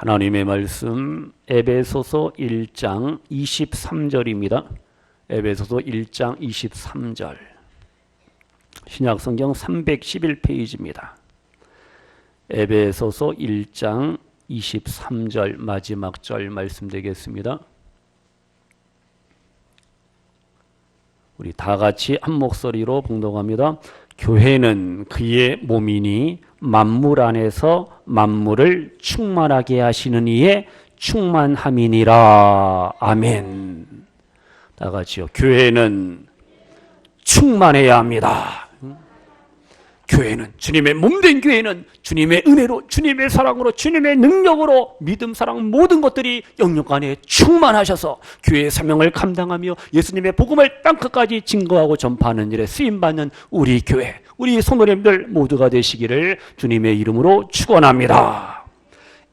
하나님의 말씀 에베소서 1장 23절입니다. 에베소서 1장 23절. 신약 성경 311페이지입니다. 에베소서 1장 23절 마지막 절 말씀되겠습니다. 우리 다 같이 한 목소리로 봉독합니다. 교회는 그의 몸이니 만물 안에서 만물을 충만하게 하시는 이의 충만함이니라. 아멘. 다 같이요. 교회는 충만해야 합니다. 교회는 주님의 몸된 교회는 주님의 은혜로 주님의 사랑으로 주님의 능력으로 믿음 사랑 모든 것들이 영역 안에 충만하셔서 교회의 사명을 감당하며 예수님의 복음을 땅끝까지 증거하고 전파하는 일에 쓰임 받는 우리 교회 우리 성도님들 모두가 되시기를 주님의 이름으로 축원합니다.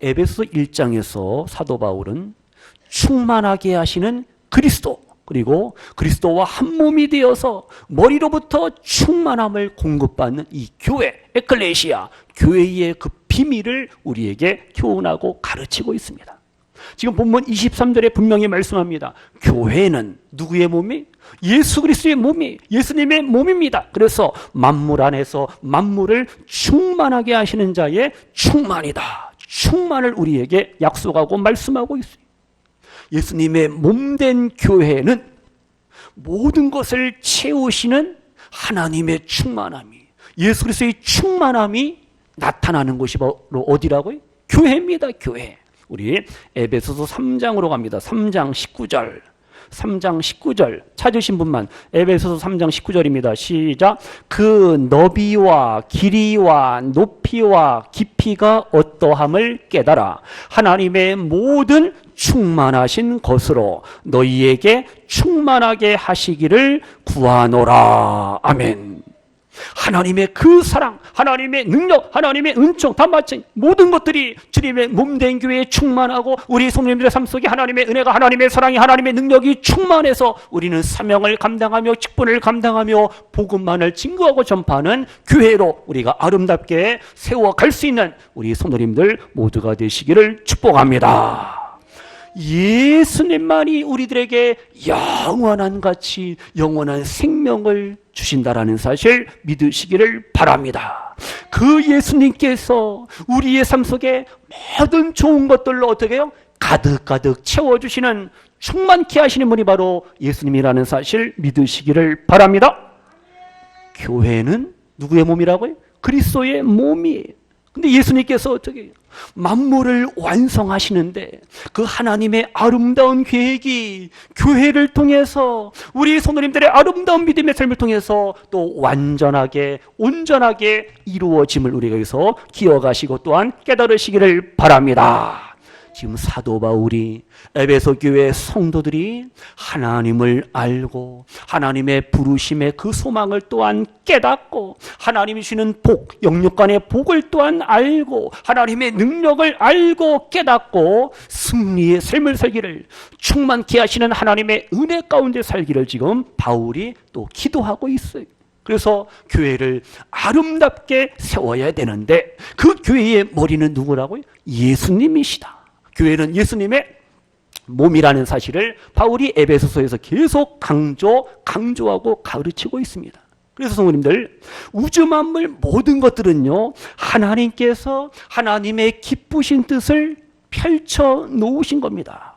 에베소 1장에서 사도 바울은 충만하게 하시는 그리스도 그리고 그리스도와 한 몸이 되어서 머리로부터 충만함을 공급받는 이 교회, 에클레시아, 교회의 그 비밀을 우리에게 교훈하고 가르치고 있습니다. 지금 본문 23절에 분명히 말씀합니다. 교회는 누구의 몸이? 예수 그리스도의 몸이 예수님의 몸입니다. 그래서 만물 안에서 만물을 충만하게 하시는 자의 충만이다. 충만을 우리에게 약속하고 말씀하고 있습니다. 예수님의 몸된 교회는 모든 것을 채우시는 하나님의 충만함이 예수 그리스도의 충만함이 나타나는 곳이 바로 어디라고요? 교회입니다. 교회. 우리 에베소서 3장으로 갑니다. 3장 19절. 3장 19절 찾으신 분만 에베소서 3장 19절입니다. 시작. 그 너비와 길이와 높이와 깊이가 어떠함을 깨달아 하나님의 모든 충만하신 것으로 너희에게 충만하게 하시기를 구하노라. 아멘. 하나님의 그 사랑, 하나님의 능력, 하나님의 은총, 다 마찬 모든 것들이 주님의 몸된 교회에 충만하고 우리 성도님들의 삶 속에 하나님의 은혜가 하나님의 사랑이 하나님의 능력이 충만해서 우리는 사명을 감당하며 직분을 감당하며 복음만을 증거하고 전파하는 교회로 우리가 아름답게 세워갈 수 있는 우리 성도님들 모두가 되시기를 축복합니다. 예수님만이 우리들에게 영원한 가치, 영원한 생명을 주신다라는 사실 믿으시기를 바랍니다. 그 예수님께서 우리의 삶 속에 모든 좋은 것들로 어떻게 해요? 가득가득 채워주시는 충만케 하시는 분이 바로 예수님이라는 사실 믿으시기를 바랍니다. 교회는 누구의 몸이라고요? 그리스도의 몸이에요. 근데 예수님께서 어떻게 해요? 만물을 완성하시는데 그 하나님의 아름다운 계획이 교회를 통해서 우리 성도님들의 아름다운 믿음의 삶을 통해서 또 완전하게 온전하게 이루어짐을 우리가 여기서 기억하시고 또한 깨달으시기를 바랍니다. 지금 사도 바울이 에베소 교회 성도들이 하나님을 알고 하나님의 부르심의 그 소망을 또한 깨닫고 하나님이 주시는 복, 영육간의 복을 또한 알고 하나님의 능력을 알고 깨닫고 승리의 삶을 살기를 충만케 하시는 하나님의 은혜 가운데 살기를 지금 바울이 또 기도하고 있어요. 그래서 교회를 아름답게 세워야 되는데 그 교회의 머리는 누구라고요? 예수님이시다. 교회는 예수님의 몸이라는 사실을 바울이 에베소서에서 계속 강조, 강조하고 가르치고 있습니다. 그래서 성도님들, 우주 만물 모든 것들은요, 하나님께서 하나님의 기쁘신 뜻을 펼쳐 놓으신 겁니다.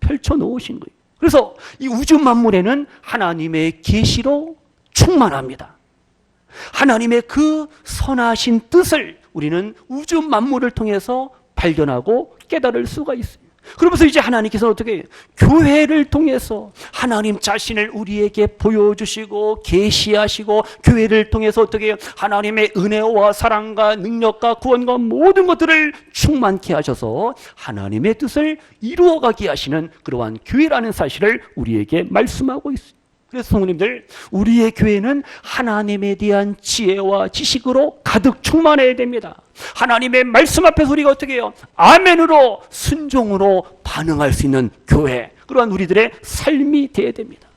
펼쳐 놓으신 거예요. 그래서 이 우주 만물에는 하나님의 계시로 충만합니다. 하나님의 그 선하신 뜻을 우리는 우주 만물을 통해서 발견하고 깨달을 수가 있어요. 그러면서 이제 하나님께서 어떻게 교회를 통해서 하나님 자신을 우리에게 보여주시고 계시하시고 교회를 통해서 어떻게 하나님의 은혜와 사랑과 능력과 구원과 모든 것들을 충만케 하셔서 하나님의 뜻을 이루어가게 하시는 그러한 교회라는 사실을 우리에게 말씀하고 있습니다. 그래서 성도님들 우리의 교회는 하나님에 대한 지혜와 지식으로 가득 충만해야 됩니다. 하나님의 말씀 앞에서 우리가 어떻게 해요? 아멘으로 순종으로 반응할 수 있는 교회 그러한 우리들의 삶이 되어야 됩니다.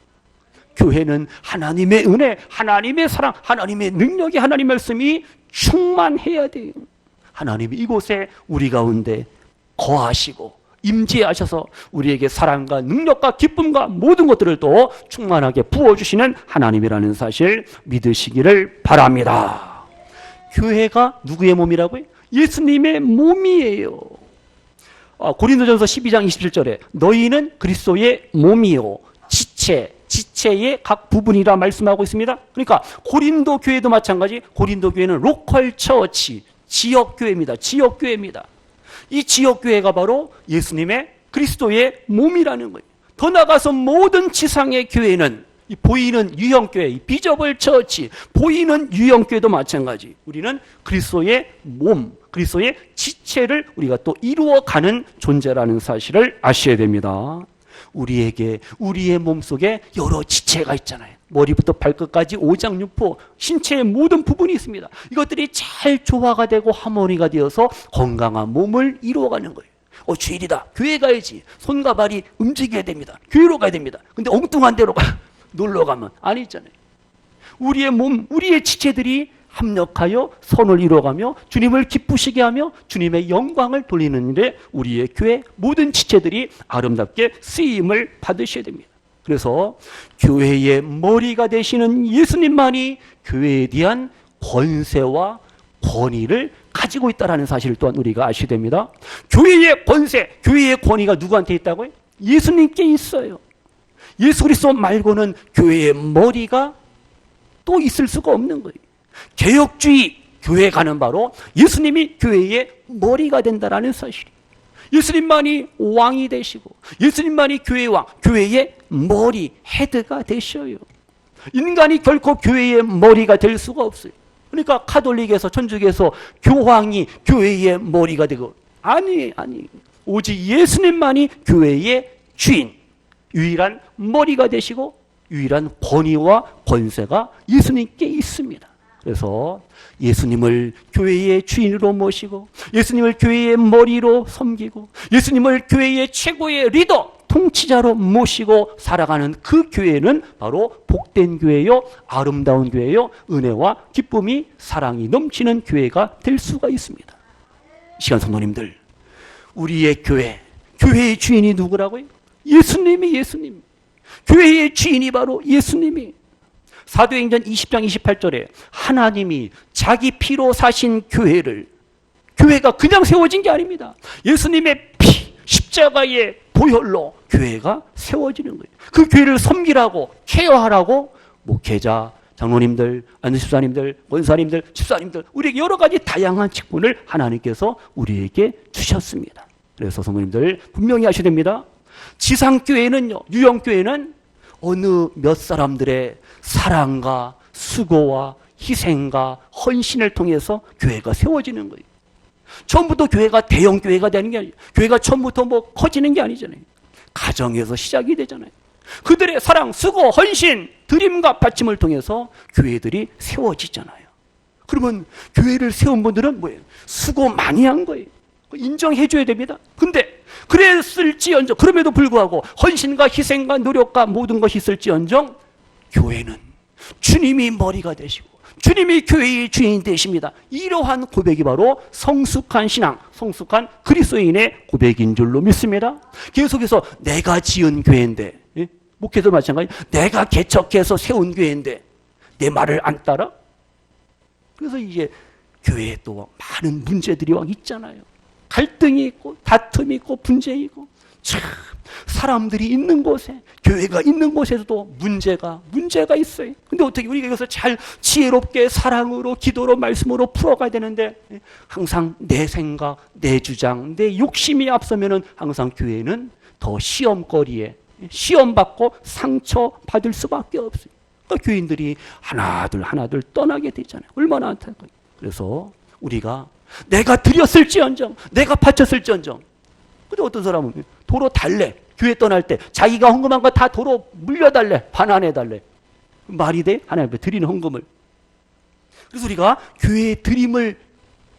교회는 하나님의 은혜, 하나님의 사랑, 하나님의 능력이 하나님 말씀이 충만해야 돼요. 하나님이 이곳에 우리 가운데 거하시고 임재하셔서 우리에게 사랑과 능력과 기쁨과 모든 것들을 또 충만하게 부어주시는 하나님이라는 사실 믿으시기를 바랍니다. 교회가 누구의 몸이라고요? 예수님의 몸이에요. 아, 고린도전서 12장 27절에 너희는 그리스도의 몸이요 지체 지체의 각 부분이라 말씀하고 있습니다. 그러니까 고린도 교회도 마찬가지 고린도 교회는 로컬 처치 지역 교회입니다. 지역 교회입니다. 이 지역 교회가 바로 예수님의 그리스도의 몸이라는 거예요. 더 나가서 모든 지상의 교회는 이 보이는 유형 교회, 이 비저블 처치, 보이는 유형 교회도 마찬가지. 우리는 그리스도의 몸, 그리스도의 지체를 우리가 또 이루어가는 존재라는 사실을 아셔야 됩니다. 우리에게 우리의 몸 속에 여러 지체가 있잖아요. 머리부터 발끝까지 오장육부 신체의 모든 부분이 있습니다. 이것들이 잘 조화가 되고 하모니가 되어서 건강한 몸을 이루어가는 거예요. 어 주일이다. 교회 가야지. 손과 발이 움직여야 됩니다. 교회로 가야 됩니다. 근데 엉뚱한 데로 가. 놀러 가면 아니잖아요. 우리의 몸, 우리의 지체들이 합력하여 선을 이루어가며 주님을 기쁘시게 하며 주님의 영광을 돌리는 일에 우리의 교회 모든 지체들이 아름답게 쓰임을 받으셔야 됩니다. 그래서 교회의 머리가 되시는 예수님만이 교회에 대한 권세와 권위를 가지고 있다는 사실을 또한 우리가 아셔야 됩니다. 교회의 권세, 교회의 권위가 누구한테 있다고요? 예수님께 있어요. 예수 그리스도 말고는 교회의 머리가 또 있을 수가 없는 거예요. 개혁주의 교회 가는 바로 예수님이 교회의 머리가 된다라는 사실이. 예수님만이 왕이 되시고 예수님만이 교회의 왕, 교회의 머리, 헤드가 되셔요. 인간이 결코 교회의 머리가 될 수가 없어요. 그러니까 카톨릭에서 천주교에서 교황이 교회의 머리가 되고 아니 아니 오직 예수님만이 교회의 주인, 유일한 머리가 되시고 유일한 권위와 권세가 예수님께 있습니다. 그래서 예수님을 교회의 주인으로 모시고 예수님을 교회의 머리로 섬기고 예수님을 교회의 최고의 리더 통치자로 모시고 살아가는 그 교회는 바로 복된 교회요 아름다운 교회요 은혜와 기쁨이 사랑이 넘치는 교회가 될 수가 있습니다. 시간 성도님들 우리의 교회 교회의 주인이 누구라고요? 예수님이 예수님 교회의 주인이 바로 예수님이 사도행전 20장 28절에 하나님이 자기 피로 사신 교회를 교회가 그냥 세워진 게 아닙니다. 예수님의 피 십자가의 보혈로 교회가 세워지는 거예요. 그 교회를 섬기라고 케어하라고 목회자, 장로님들, 안수집사님들, 권사님들, 집사님들 우리에게 여러 가지 다양한 직분을 하나님께서 우리에게 주셨습니다. 그래서 성도님들 분명히 하셔야 됩니다. 지상교회는요, 유형교회는 어느 몇 사람들의 사랑과 수고와 희생과 헌신을 통해서 교회가 세워지는 거예요. 처음부터 교회가 대형 교회가 되는 게 아니에요. 교회가 처음부터 뭐 커지는 게 아니잖아요. 가정에서 시작이 되잖아요. 그들의 사랑, 수고, 헌신, 드림과 받침을 통해서 교회들이 세워지잖아요. 그러면 교회를 세운 분들은 뭐예요? 수고 많이 한 거예요. 인정해 줘야 됩니다. 근데 그랬을지언정 그럼에도 불구하고 헌신과 희생과 노력과 모든 것이 있을지언정 교회는 주님이 머리가 되시고 주님이 교회의 주인 되십니다. 이러한 고백이 바로 성숙한 신앙, 성숙한 그리스도인의 고백인 줄로 믿습니다. 계속해서 내가 지은 교회인데 예? 목회도 마찬가지. 내가 개척해서 세운 교회인데 내 말을 안 따라? 그래서 이제 교회에 또 많은 문제들이 와 있잖아요. 갈등이 있고 다툼이 있고 분쟁이 있고 참 사람들이 있는 곳에 교회가 있는 곳에서도 문제가 문제가 있어요. 근데 어떻게 우리가 이것을 잘 지혜롭게 사랑으로 기도로 말씀으로 풀어가야 되는데 항상 내 생각, 내 주장, 내 욕심이 앞서면은 항상 교회는 더 시험거리에 시험 받고 상처 받을 수밖에 없어요. 그러니까 교인들이 하나둘 하나둘 떠나게 되잖아요. 얼마나 안타까워요. 그래서 우리가 내가 드렸을지언정, 내가 바쳤을지언정. 근데 어떤 사람은 도로 달래. 교회 떠날 때 자기가 헌금한 거 다 도로 물려달래. 반환해달래. 말이 돼? 하나님 앞에 드리는 헌금을. 그래서 우리가 교회에 드림을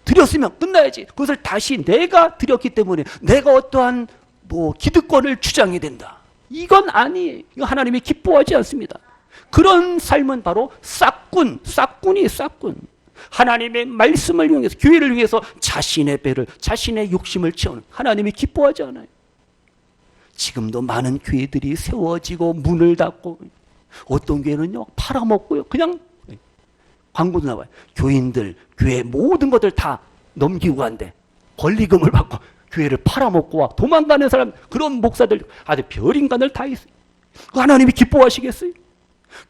드렸으면 끝나야지. 그것을 다시 내가 드렸기 때문에 내가 어떠한 뭐 기득권을 주장해야 된다. 이건 아니에요. 이거 하나님이 기뻐하지 않습니다. 그런 삶은 바로 싹군, 싹군이 싹군. 하나님의 말씀을 이용해서 교회를 위해서 자신의 배를 자신의 욕심을 채우는 하나님이 기뻐하지 않아요. 지금도 많은 교회들이 세워지고 문을 닫고 어떤 교회는요 팔아먹고요 그냥 광고도 나와요. 교인들 교회 모든 것들 다 넘기고 간대 권리금을 받고 교회를 팔아먹고 와 도망가는 사람 그런 목사들 아주 별인간을 다 있어요. 그 하나님이 기뻐하시겠어요?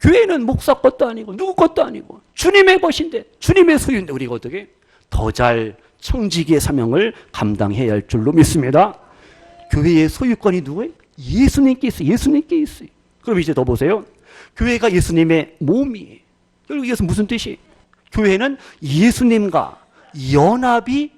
교회는 목사 것도 아니고 누구 것도 아니고 주님의 것인데 주님의 소유인데 우리가 어떻게 더 잘 청지기의 사명을 감당해야 할 줄로 믿습니다. 교회의 소유권이 누구예요? 예수님께 있어요. 예수님께 있어요. 그럼 이제 더 보세요. 교회가 예수님의 몸이에요. 결국 이것은 무슨 뜻이? 교회는 예수님과 연합이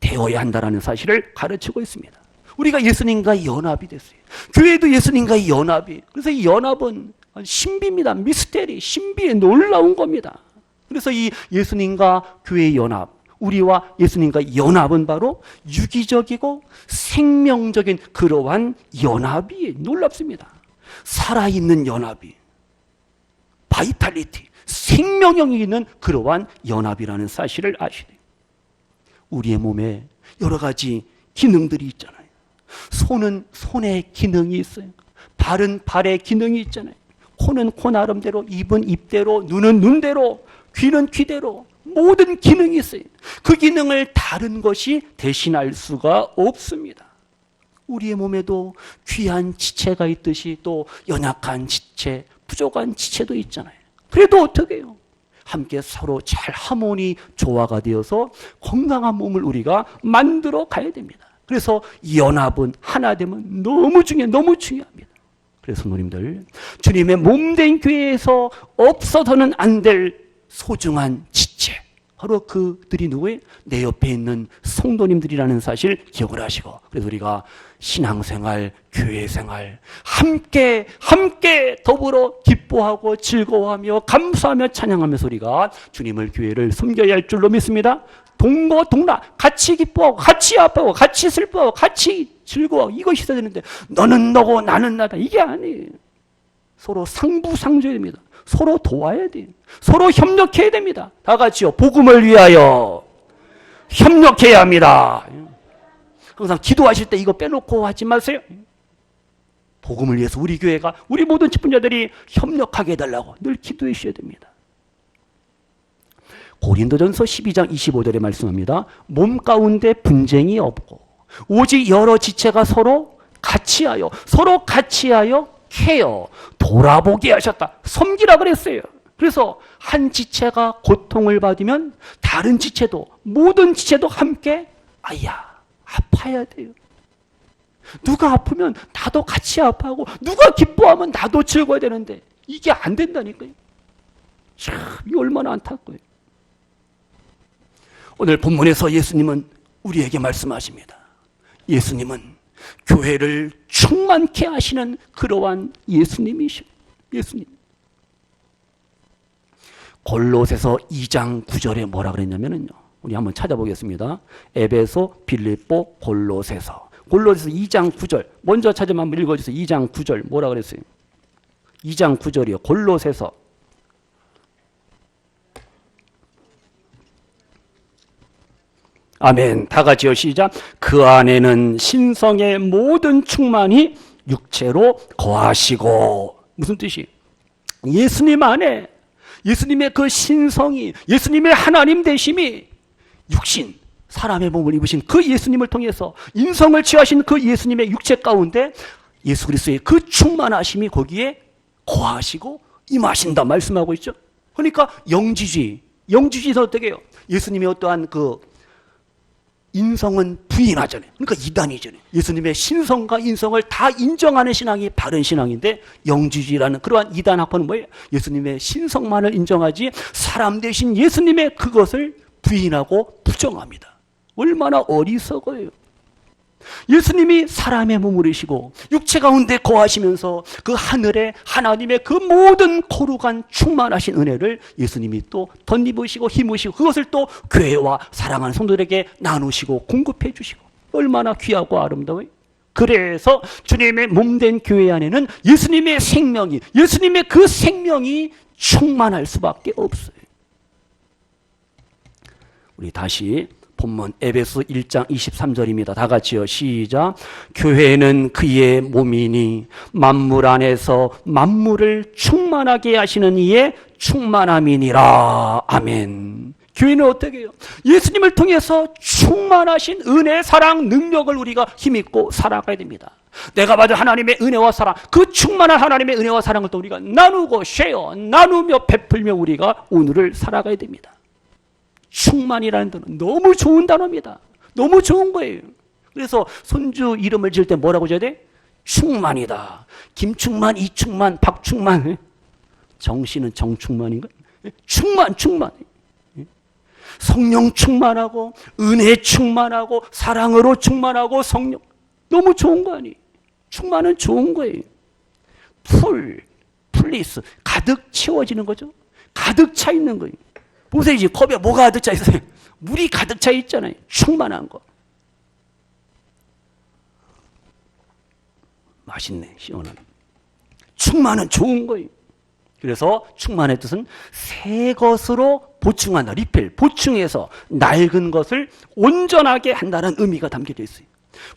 되어야 한다는 사실을 가르치고 있습니다. 우리가 예수님과 연합이 됐어요. 교회도 예수님과 연합이. 그래서 이 연합은 신비입니다. 미스테리, 신비의 놀라운 겁니다. 그래서 이 예수님과 교회의 연합, 우리와 예수님과 연합은 바로 유기적이고 생명적인 그러한 연합이 놀랍습니다. 살아있는 연합이. 바이탈리티, 생명력이 있는 그러한 연합이라는 사실을 아시네. 우리의 몸에 여러 가지 기능들이 있잖아요. 손은 손의 기능이 있어요. 발은 발의 기능이 있잖아요. 코는 코 나름대로, 입은 입대로, 눈은 눈대로, 귀는 귀대로 모든 기능이 있어요. 그 기능을 다른 것이 대신할 수가 없습니다. 우리의 몸에도 귀한 지체가 있듯이 또 연약한 지체, 부족한 지체도 있잖아요. 그래도 어떻게 해요? 함께 서로 잘 하모니 조화가 되어서 건강한 몸을 우리가 만들어 가야 됩니다. 그래서 연합은 하나 되면 너무 중요해, 너무 중요합니다. 그래서 누님들 주님의 몸된 교회에서 없어서는 안 될 소중한 지체 바로 그들이 누구예요? 내 옆에 있는 성도님들이라는 사실 기억을 하시고 그래서 우리가 신앙생활, 교회생활 함께 함께 더불어 기뻐하고 즐거워하며 감사하며 찬양하면서 우리가 주님을 교회를 섬겨야 할 줄로 믿습니다. 동거 동락 같이 기뻐하고 같이 아파하고 같이 슬퍼하고 같이 즐거워 이것이 있어야 되는데 너는 너고 나는 나다 이게 아니에요. 서로 상부상조해야 됩니다. 서로 도와야 돼요. 서로 협력해야 됩니다. 다 같이요. 복음을 위하여 협력해야 합니다. 항상 기도하실 때 이거 빼놓고 하지 마세요. 복음을 위해서 우리 교회가 우리 모든 직분자들이 협력하게 해달라고 늘 기도해 주셔야 됩니다. 고린도전서 12장 25절에 말씀합니다. 몸 가운데 분쟁이 없고 오직 여러 지체가 서로 같이하여 서로 같이하여 케어 돌아보게 하셨다. 섬기라 그랬어요. 그래서 한 지체가 고통을 받으면 다른 지체도 모든 지체도 함께 아야 아파야 돼요. 누가 아프면 나도 같이 아파하고 누가 기뻐하면 나도 즐거워야 되는데 이게 안 된다니까요. 참, 이 얼마나 안타까워요. 오늘 본문에서 예수님은 우리에게 말씀하십니다. 예수님은 교회를 충만케 하시는 그러한 예수님이시 예수님. 골로새서 2장 9절에 뭐라 그랬냐면요. 우리 한번 찾아보겠습니다. 에베소, 빌립보, 골로새서. 골로새서 2장 9절. 먼저 찾으면 한번 읽어 주세요. 2장 9절. 뭐라 그랬어요? 2장 9절이요. 골로새서. 아멘. 다 같이요. 시작. 그 안에는 신성의 모든 충만이 육체로 거하시고. 무슨 뜻이? 예수님 안에 예수님의 그 신성이 예수님의 하나님 되심이 육신 사람의 몸을 입으신 그 예수님을 통해서 인성을 취하신 그 예수님의 육체 가운데 예수 그리스도의 그 충만하심이 거기에 거하시고 임하신다 말씀하고 있죠. 그러니까 영지주의, 영지주의에서 어떻게 해요? 예수님의 어떠한 그 인성은 부인하잖아요. 그러니까 이단이잖아요. 예수님의 신성과 인성을 다 인정하는 신앙이 바른 신앙인데 영지주의라는 그러한 이단 학파는 뭐예요? 예수님의 신성만을 인정하지 사람 대신 예수님의 그것을 부인하고 부정합니다. 얼마나 어리석어요. 예수님이 사람의 몸을 이시고 육체 가운데 거하시면서 그 하늘에 하나님의 그 모든 거룩한 충만하신 은혜를 예수님이 또 덧입으시고 힘으시고 그것을 또 교회와 사랑하는 성도들에게 나누시고 공급해 주시고 얼마나 귀하고 아름다워요. 그래서 주님의 몸된 교회 안에는 예수님의 생명이 예수님의 그 생명이 충만할 수밖에 없어요. 우리 다시 본문 에베소 1장 23절입니다. 다 같이요. 시작. 교회는 그의 몸이니 만물 안에서 만물을 충만하게 하시는 이의 충만함이니라. 아멘. 교회는 어떻게 해요? 예수님을 통해서 충만하신 은혜, 사랑, 능력을 우리가 힘입고 살아가야 됩니다. 내가 받은 하나님의 은혜와 사랑, 그 충만한 하나님의 은혜와 사랑을 또 우리가 나누고 쉐어, 나누며 베풀며 우리가 오늘을 살아가야 됩니다. 충만이라는 단어 너무 좋은 단어입니다. 너무 좋은 거예요. 그래서 손주 이름을 지을 때 뭐라고 지어야 돼? 충만이다. 김충만, 이충만, 박충만. 정씨는 정충만인가? 충만, 충만. 성령 충만하고 은혜 충만하고 사랑으로 충만하고 성령 너무 좋은 거 아니에요? 충만은 좋은 거예요. 풀, 플리스 가득 채워지는 거죠. 가득 차 있는 거예요. 보세요, 이제 컵에 뭐가 가득 차 있어요? 물이 가득 차 있잖아요. 충만한 거. 맛있네, 시원한. 충만은 좋은 거예요. 그래서 충만의 뜻은 새 것으로 보충한다. 리필, 보충해서 낡은 것을 온전하게 한다는 의미가 담겨져 있어요.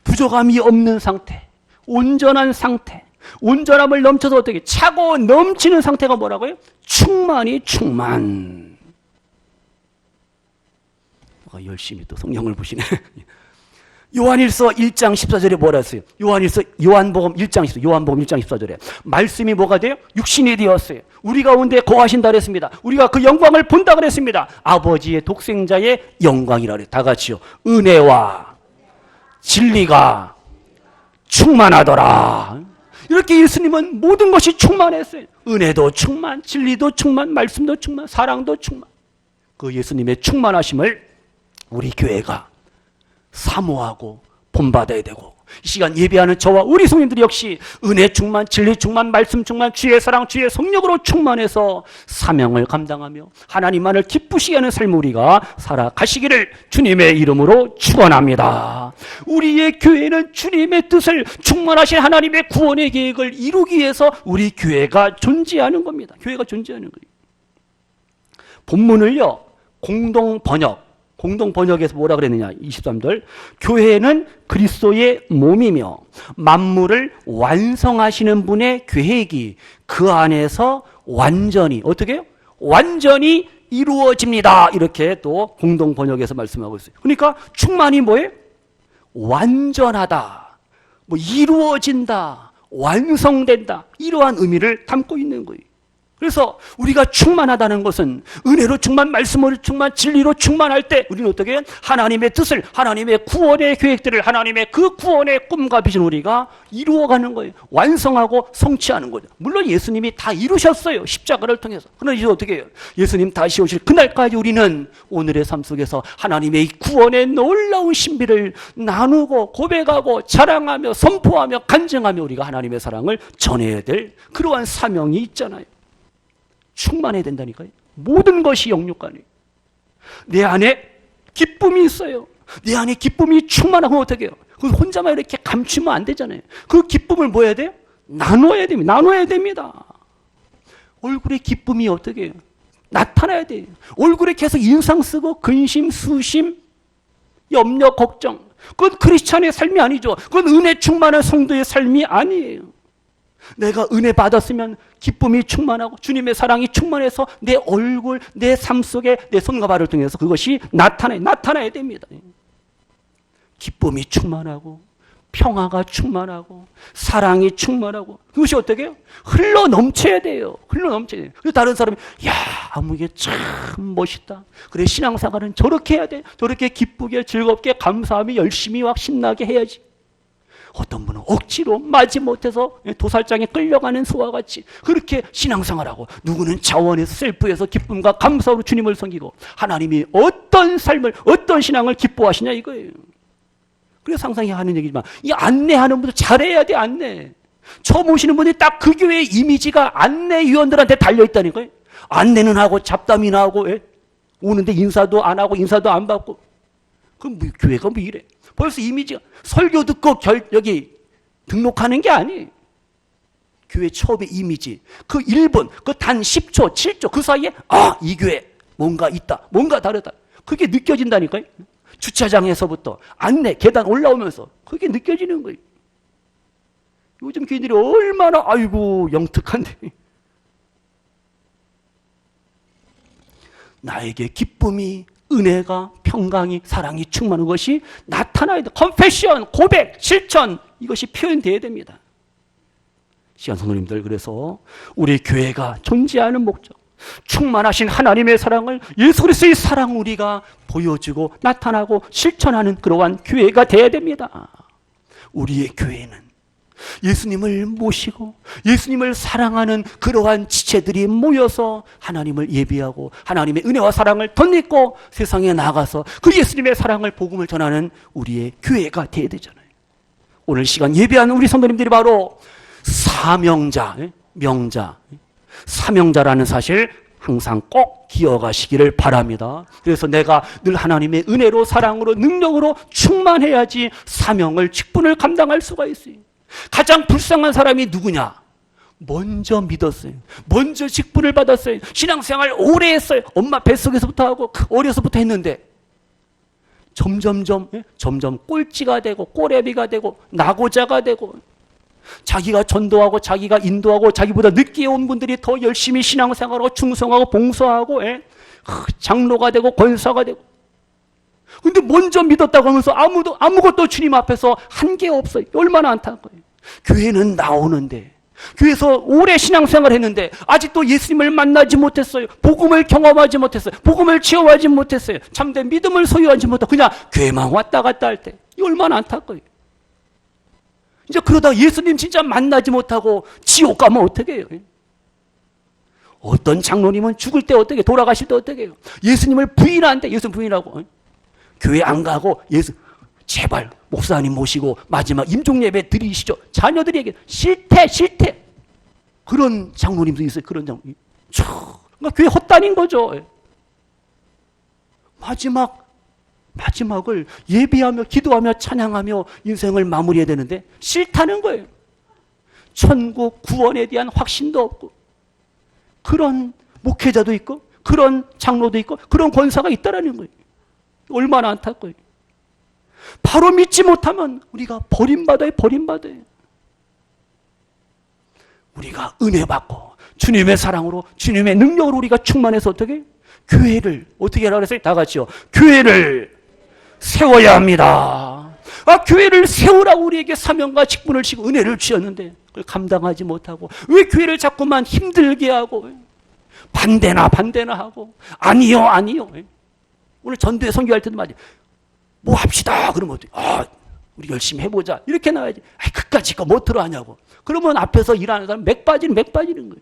부족함이 없는 상태, 온전한 상태, 온전함을 넘쳐서 어떻게 차고 넘치는 상태가 뭐라고요? 충만이 충만. 아, 열심히 또 성경을 보시네. 요한일서 1장 14절에 뭐라 했어요? 요한일서 요한복음 1장 14 요한복음 1장 14절에 말씀이 뭐가 돼요? 육신이 되었어요. 우리 가운데 거하신다 그랬습니다. 우리가 그 영광을 본다 그랬습니다. 아버지의 독생자의 영광이라 그래. 다 같이요. 은혜와 진리가 충만하더라. 이렇게 예수님은 모든 것이 충만했어요. 은혜도 충만, 진리도 충만, 말씀도 충만, 사랑도 충만. 그 예수님의 충만하심을 우리 교회가 사모하고 본받아야 되고 이 시간 예배하는 저와 우리 성인들이 역시 은혜 충만, 진리 충만, 말씀 충만, 주의 사랑, 주의 성령으로 충만해서 사명을 감당하며 하나님만을 기쁘시게 하는 삶을 우리가 살아가시기를 주님의 이름으로 축원합니다. 우리의 교회는 주님의 뜻을 충만하신 하나님의 구원의 계획을 이루기 위해서 우리 교회가 존재하는 겁니다. 교회가 존재하는 거예요. 본문을요. 공동 번역 공동 번역에서 뭐라 그랬느냐? 23절. 교회는 그리스도의 몸이며 만물을 완성하시는 분의 계획이 그 안에서 완전히 어떻게 해요? 완전히 이루어집니다. 이렇게 또 공동 번역에서 말씀하고 있어요. 그러니까 충만이 뭐예요? 완전하다. 뭐 이루어진다. 완성된다. 이러한 의미를 담고 있는 거예요. 그래서 우리가 충만하다는 것은 은혜로 충만, 말씀으로 충만, 진리로 충만할 때 우리는 어떻게 하나님의 뜻을, 하나님의 구원의 계획들을, 하나님의 그 구원의 꿈과 비전 우리가 이루어가는 거예요. 완성하고 성취하는 거죠. 물론 예수님이 다 이루셨어요. 십자가를 통해서. 그러나 이제 어떻게 해요? 예수님 다시 오실 그날까지 우리는 오늘의 삶 속에서 하나님의 구원의 놀라운 신비를 나누고 고백하고 자랑하며 선포하며 간증하며 우리가 하나님의 사랑을 전해야 될 그러한 사명이 있잖아요. 충만해야 된다니까요. 모든 것이 영육간에. 내 안에 기쁨이 있어요. 내 안에 기쁨이 충만하면 어떻게 해요? 그 혼자만 이렇게 감추면 안 되잖아요. 그 기쁨을 뭐 해야 돼요? 나눠야 됩니다. 나눠야 됩니다. 얼굴에 기쁨이 어떻게 해요? 나타나야 돼요. 얼굴에 계속 인상 쓰고 근심, 수심, 염려, 걱정. 그건 크리스찬의 삶이 아니죠. 그건 은혜 충만한 성도의 삶이 아니에요. 내가 은혜 받았으면 기쁨이 충만하고 주님의 사랑이 충만해서 내 얼굴, 내 삶 속에 내 손과 발을 통해서 그것이 나타나 나타나야 됩니다. 기쁨이 충만하고 평화가 충만하고 사랑이 충만하고 그것이 어떻게 해요? 흘러 넘쳐야 돼요. 흘러 넘쳐야 돼요. 그래서 다른 사람이 야, 아무게 참 멋있다. 그래 신앙생활은 저렇게 해야 돼. 저렇게 기쁘게 즐겁게 감사하며 열심히 막 신나게 해야지. 어떤 분은 억지로 마지 못해서 도살장에 끌려가는 소와 같이 그렇게 신앙생활하고 누구는 자원에서 셀프에서 기쁨과 감사로 주님을 섬기고 하나님이 어떤 삶을 어떤 신앙을 기뻐하시냐 이거예요. 그래서 항상 하는 얘기지만 이 안내하는 분들 잘해야 돼 안내. 처음 오시는 분이 딱 그 교회의 이미지가 안내위원들한테 달려 있다니까요. 안내는 하고 잡담이나 하고 예? 오는데 인사도 안 하고 인사도 안 받고 그럼 뭐 교회가 뭐 이래? 벌써 이미지가 설교 듣고 결, 여기 등록하는 게 아니에요. 교회 처음의 이미지. 그 1분, 그 단 10초, 7초 그 사이에 아, 이 교회 뭔가 있다. 뭔가 다르다. 그게 느껴진다니까요. 주차장에서부터 안내, 계단 올라오면서 그게 느껴지는 거예요. 요즘 교인들이 얼마나 아이고 영특한데 나에게 기쁨이 은혜가 평강이 사랑이 충만한 것이 나타나야 돼. 컨페션, 고백, 실천 이것이 표현돼야 됩니다. 시간 성도님들 그래서 우리 교회가 존재하는 목적 충만하신 하나님의 사랑을 예수 그리스도의 사랑 우리가 보여주고 나타나고 실천하는 그러한 교회가 돼야 됩니다. 우리의 교회는 예수님을 모시고 예수님을 사랑하는 그러한 지체들이 모여서 하나님을 예비하고 하나님의 은혜와 사랑을 덧입고 세상에 나가서 그 예수님의 사랑을 복음을 전하는 우리의 교회가 돼야 되잖아요. 오늘 시간 예배하는 우리 성도님들이 바로 사명자, 예? 명자, 예? 사명자라는 사실 항상 꼭 기억하시기를 바랍니다. 그래서 내가 늘 하나님의 은혜로 사랑으로 능력으로 충만해야지 사명을 직분을 감당할 수가 있어요. 가장 불쌍한 사람이 누구냐? 먼저 믿었어요. 먼저 직분을 받았어요. 신앙생활 오래 했어요. 엄마 뱃속에서부터 하고 그 어려서부터 했는데 점점점 예? 점점 꼴찌가 되고 꼬레비가 되고 나고자가 되고 자기가 전도하고 자기가 인도하고 자기보다 늦게 온 분들이 더 열심히 신앙생활하고 충성하고 봉사하고 예? 장로가 되고 권사가 되고 근데 먼저 믿었다고 하면서 아무도 아무것도 주님 앞에서 한 게 없어요. 얼마나 안타까워요. 교회는 나오는데 교회에서 오래 신앙생활 했는데 아직도 예수님을 만나지 못했어요. 복음을 경험하지 못했어요. 복음을 체험하지 못했어요. 참된 믿음을 소유하지 못하고 그냥 교회만 왔다 갔다 할 때. 이 얼마나 안타까워요. 이제 그러다 예수님 진짜 만나지 못하고 지옥 가면 어떻게 해요? 어떤 장로님은 죽을 때 어떻게 돌아가실 때 어떻게 해요? 예수님을 부인하는데 예수 부인하고 교회 안 가고 예수 제발 목사님 모시고 마지막 임종 예배 드리시죠. 자녀들에게 싫대 싫대 그런 장로님도 있어요. 그런 장로. 그러니까 교회 헛다닌 거죠. 마지막 마지막을 예비하며 기도하며 찬양하며 인생을 마무리해야 되는데 싫다는 거예요. 천국 구원에 대한 확신도 없고 그런 목회자도 있고 그런 장로도 있고 그런 권사가 있다라는 거예요. 얼마나 안타까워요. 바로 믿지 못하면 우리가 버림받아요, 버림받아요. 우리가 은혜 받고 주님의 사랑으로 주님의 능력으로 우리가 충만해서 어떻게 교회를 어떻게 하라 그랬어요? 다 같이요. 교회를 세워야 합니다. 아, 교회를 세우라고 우리에게 사명과 직분을 지고 은혜를 주셨는데 그걸 감당하지 못하고 왜 교회를 자꾸만 힘들게 하고 반대나 반대나 하고 아니요 아니요 오늘 전도에 선교할 때도 말이야. 뭐 합시다. 그러면 어떻게 아 우리 열심히 해보자. 이렇게 나와야지. 아 그까짓 거못 들어하냐고. 그러면 앞에서 일하는 사람 맥 빠지는 맥 빠지는 거예요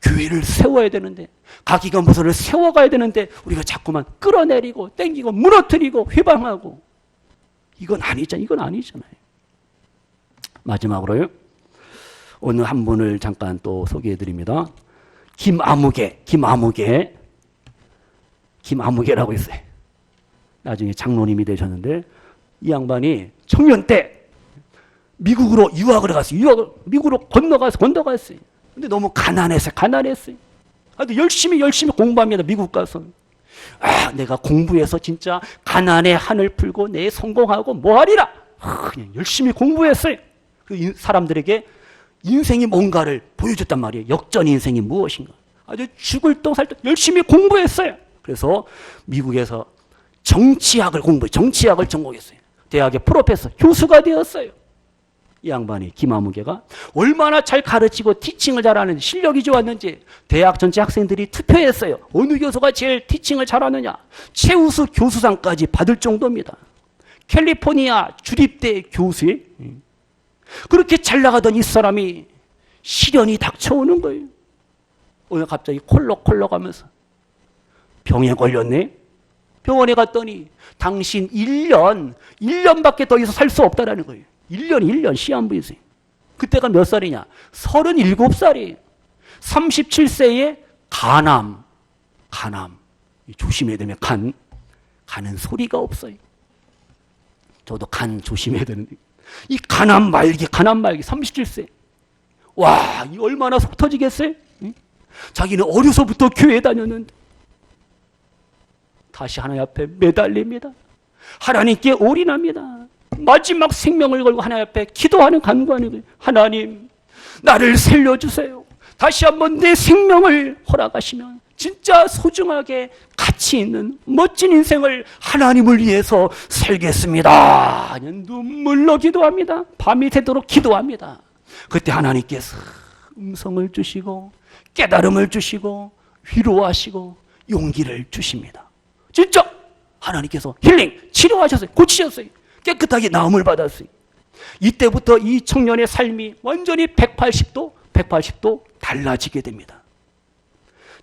교회를 세워야 되는데 가기가 무서를 세워가야 되는데 우리가 자꾸만 끌어내리고 땡기고 무너뜨리고 회방하고. 이건 아니잖아요. 이건 아니잖아요. 마지막으로요. 오늘 한 분을 잠깐 또 소개해 드립니다. 김아무개, 김아무개, 김아무개라고 있어요. 나중에 장로님이 되셨는데 이 양반이 청년 때 미국으로 유학을 갔어요. 유학을 미국으로 건너가서 건너갔어요. 근데 너무 가난해서 가난했어요. 아주 열심히 열심히 공부합니다. 미국 가서. 아, 내가 공부해서 진짜 가난의 한을 풀고 내 성공하고 뭐하리라. 아, 그냥 열심히 공부했어요. 그 사람들에게 인생이 뭔가를 보여줬단 말이에요. 역전 인생이 무엇인가. 아주 죽을 똥살똥 열심히 공부했어요. 그래서 미국에서 정치학을 공부해 정치학을 전공했어요. 대학의 프로페서 교수가 되었어요. 이 양반이 김아무개가 얼마나 잘 가르치고 티칭을 잘하는지 실력이 좋았는지 대학 전체 학생들이 투표했어요. 어느 교수가 제일 티칭을 잘하느냐? 최우수 교수상까지 받을 정도입니다. 캘리포니아 주립대 교수에 그렇게 잘 나가던 이 사람이 시련이 닥쳐오는 거예요. 오늘 갑자기 콜록콜록 하면서 병에 걸렸네. 병원에 갔더니 당신 1년, 1년밖에 더 있어 살수 없다라는 거예요. 1년, 1년 시한부이세요. 그때가 몇 살이냐? 37살이에요. 37세에 간암, 간암. 조심해야 되면 간, 간은 소리가 없어요. 저도 간 조심해야 되는데. 이 간암 말기, 간암 말기, 37세. 와, 이 얼마나 속 터지겠어요? 응? 자기는 어려서부터 교회 다녔는데. 다시 하나님 앞에 매달립니다. 하나님께 올인합니다. 마지막 생명을 걸고 하나님 앞에 기도하는 간구하는 거예요. 하나님, 나를 살려주세요. 다시 한번 내 생명을 허락하시면 진짜 소중하게 가치 있는 멋진 인생을 하나님을 위해서 살겠습니다. 눈물로 기도합니다. 밤이 되도록 기도합니다. 그때 하나님께서 음성을 주시고 깨달음을 주시고 위로하시고 용기를 주십니다. 진짜 하나님께서 힐링 치료하셨어요. 고치셨어요. 깨끗하게 나음을 받았어요. 이때부터 이 청년의 삶이 완전히 180도 180도 달라지게 됩니다.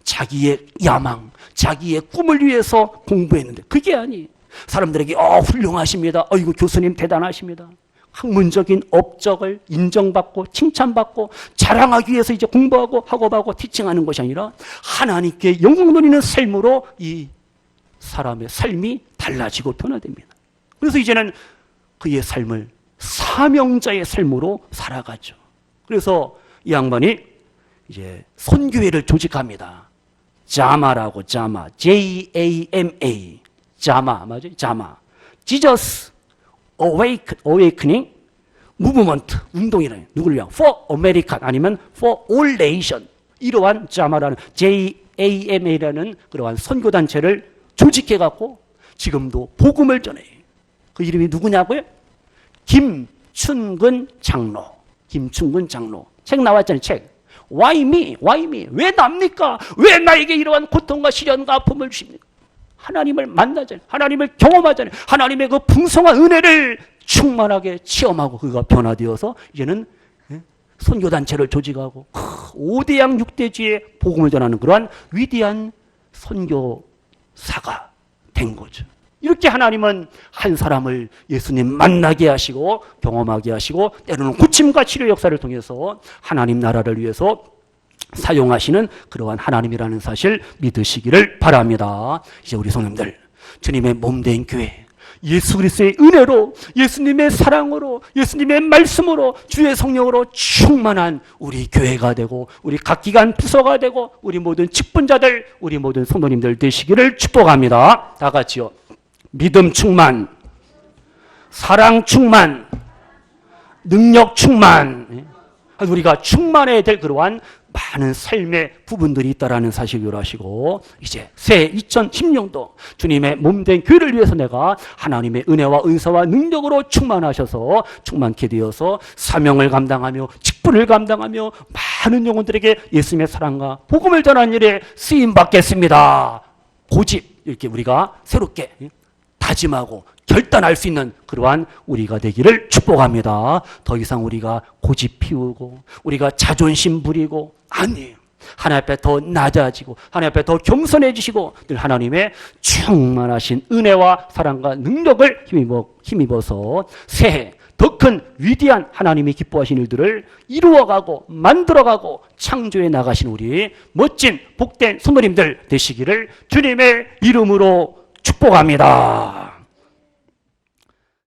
자기의 야망, 자기의 꿈을 위해서 공부했는데 그게 아니. 사람들에게 어 훌륭하십니다. 어 이거 교수님 대단하십니다. 학문적인 업적을 인정받고 칭찬받고 자랑하기 위해서 이제 공부하고 학업하고 티칭하는 것이 아니라 하나님께 영광 돌리는 삶으로 이 사람의 삶이 달라지고 변화됩니다. 그래서 이제는 그의 삶을 사명자의 삶으로 살아가죠. 그래서 이 양반이 이제 선교회를 조직합니다. 자마라고 자마, J-A-M-A, 자마 맞아요? 자마, Jesus Awake, Awakening Movement 운동이라는 누구를 위한 For American 아니면 For All Nation 이러한 자마라는 J-A-M-A라는 그러한 선교 단체를 조직해 갖고 지금도 복음을 전해요. 그 이름이 누구냐고요? 김춘근 장로. 김춘근 장로. 책 나왔잖아요, 책. Why me? Why me? 왜 납니까? 왜 나에게 이러한 고통과 시련과 아픔을 주십니까? 하나님을 만나잖아요. 하나님을 경험하잖아요. 하나님의 그 풍성한 은혜를 충만하게 체험하고 그가 변화되어서 이제는 예? 선교단체를 조직하고 5대양 6대지에 복음을 전하는 그러한 위대한 선교 사가 된 거죠. 이렇게 하나님은 한 사람을 예수님 만나게 하시고 경험하게 하시고 때로는 고침과 치료 역사를 통해서 하나님 나라를 위해서 사용하시는 그러한 하나님이라는 사실 믿으시기를 바랍니다. 이제 우리 성님들 주님의 몸 된 교회 예수 그리스도의 은혜로 예수님의 사랑으로 예수님의 말씀으로 주의 성령으로 충만한 우리 교회가 되고 우리 각 기관 부서가 되고 우리 모든 직분자들 우리 모든 성도님들 되시기를 축복합니다. 다 같이요. 믿음 충만, 사랑 충만, 능력 충만. 우리가 충만해야 될 그러한 많은 삶의 부분들이 있다라는 사실을 아시고 이제 새 2010년도 주님의 몸된 교회를 위해서 내가 하나님의 은혜와 은사와 능력으로 충만하셔서 충만케 되어서 사명을 감당하며 직분을 감당하며 많은 영혼들에게 예수님의 사랑과 복음을 전하는 일에 쓰임 받겠습니다. 고집 이렇게 우리가 새롭게 다짐하고 결단할 수 있는 그러한 우리가 되기를 축복합니다. 더 이상 우리가 고집 피우고 우리가 자존심 부리고 아니에요. 하나님 앞에 더 낮아지고 하나님 앞에 더 겸손해지시고 늘 하나님의 충만하신 은혜와 사랑과 능력을 힘입어, 힘입어서 새해 더 큰 위대한 하나님이 기뻐하신 일들을 이루어가고 만들어가고 창조해 나가신 우리 멋진 복된 성도님들 되시기를 주님의 이름으로 축복합니다.